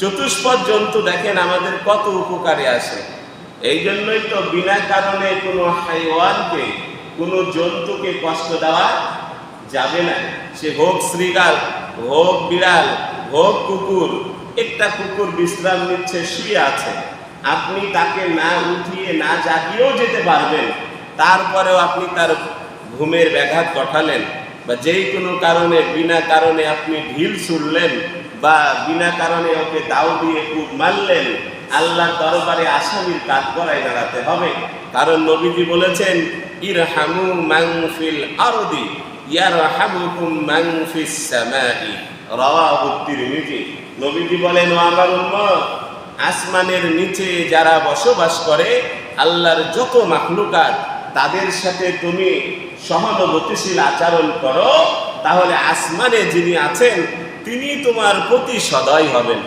চতুষ্পদ জন্তু দেখেন আমাদের কত উপকারে আসে এই জন্যই তো বিনা কারণে কোনো হাইওয়ানকে, কোনো জন্তুকে কষ্ট দেওয়া যাবে না। সে হোক শ্রীগাল, হোক বিড়াল, হোক কুকুর, একটা কুকুর বিশ্রাম নিচ্ছে, শুয়ে আছে। আপনি তাকে না উঠিয়ে, না জাগিয়েও যেতে পারবেন। তারপরেও আপনি তার ঘুমের ব্যাঘাত ঘটালেন। বা যেই কোনো কারণে, বিনা কারণে আপনি ঢিল ছুড়লেন বা বিনা কারণে ওকে দাও দিয়ে খুব মারলেন, আল্লাহর দরবারে আসামির কাজ করায় দাঁড়াতে হবে। কারণ নবীজি বলেছেন, ইরহামু মাংফিল আরদি, ইয়ারহামুকুম মাংফিস সামাই। রাওয়াহু তিরমিজি। নবীজি বলেন, ও আমার উম্মত, আসমানের নিচে যারা বসবাস করে, আল্লাহর যত মাখলুকাত, তাদের সাথে তুমি সহানুভূতিশীল আচরণ করো। তাহলে আসমানে যিনি আছেন তিনি তোমার প্রতি সদয় হবেন।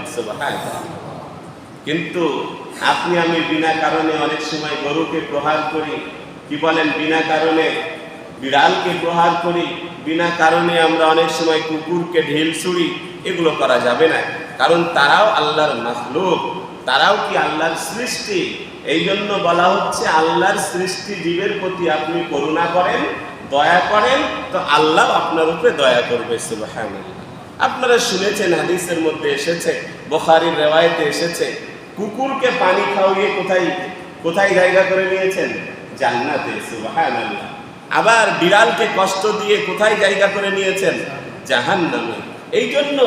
কিন্তু আপনি আমি বিনা কারণে অনেক সময় গরুকে প্রহার করি, কি বলেন, বিনা কারণে? বিড়ালকে প্রহার করি, বিনা কারণে আমরা অনেক সময় কুকুরকে ঢিল ছুড়ি এগুলো করা যাবে না। কারণ তারাও আল্লাহর মাখলুক, তারাও কি আল্লাহর সৃষ্টি? এই জন্য বলা হচ্ছে, আল্লাহর সৃষ্টি জীবের প্রতি আপনি করুণা করেন, দয়া করেন, তো আল্লাহ আপনার উপরে দয়া করবে, সুবহানাল্লাহ। আপনারা শুনেছেন, হাদিসের মধ্যে এসেছে, বোখারির রেওয়ায়তে এসেছে, কুকুরকে পানি খাওয়িয়ে কোথায় কোথায় জায়গা করে নিয়েছেন? জান্নাতে, সুবহানাল্লাহ। আবার বিড়ালকে কষ্ট দিয়ে কোথায় জায়গা করে নিয়েছেন? জাহান্নামে। এই জন্য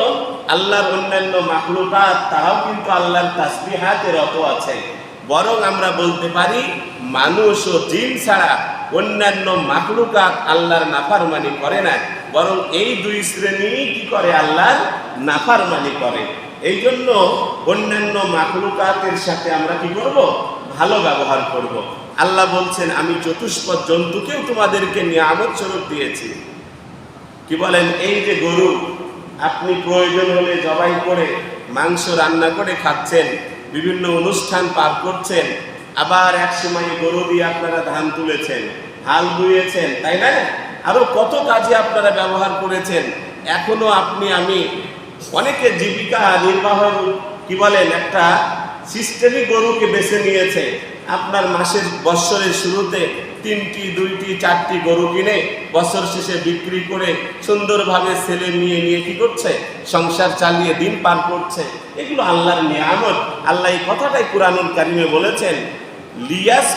আল্লাহর অন্যান্য মাখলুকাত, তারাও কিন্তু আল্লাহর তাসবিহাতে রত আছে। বরং আমরা বলতে পারি, মানুষ ও জিন ছাড়া অন্যান্য মাখলুকাত আল্লাহর নাফারমানি করে না, বরং এই দুই শ্রেণি কি করে আল্লাহর নাফারমানি করে? এই জন্য অন্যান্য মাখলুকাতের সাথে আমরা কি করব? ভালো ব্যবহার করব। আল্লাহ বলছেন, আমি চতুষ্পদ জন্তুকেও তোমাদেরকে নিয়ামত স্বরূপ দিয়েছি। কি বলেন? এই যে গরু, আপনি প্রয়োজন হলে জবাই করে, মাংস রান্না করে খাচ্ছেন, বিভিন্ন অনুষ্ঠান পার করছেন, আবার এক সময় গরু দিয়ে আপনারা ধান তুলেছেন। হাল বুয়েছেন তাই না? আরও কত কাজে আপনারা ব্যবহার করেছেন? এখনও আপনি, আমি অনেকে জীবিকা নির্বাহ, কি বলেন, একটা সিস্টেমই গরুকে বেছে নিয়েছে। আপনার মাসের, বৎসরের শুরুতে তিনটি, দুইটি, চারটি গরু কিনে বছর শেষে বিক্রি করে সুন্দরভাবে ছেলে নিয়ে নিয়ে কি করছে? সংসার চালিয়ে দিন পার করছে। এগুলো আল্লাহর নিয়ামত। আল্লাহ এই কথাটাই কোরআনুল কারিমে বলেছেন লিয়াস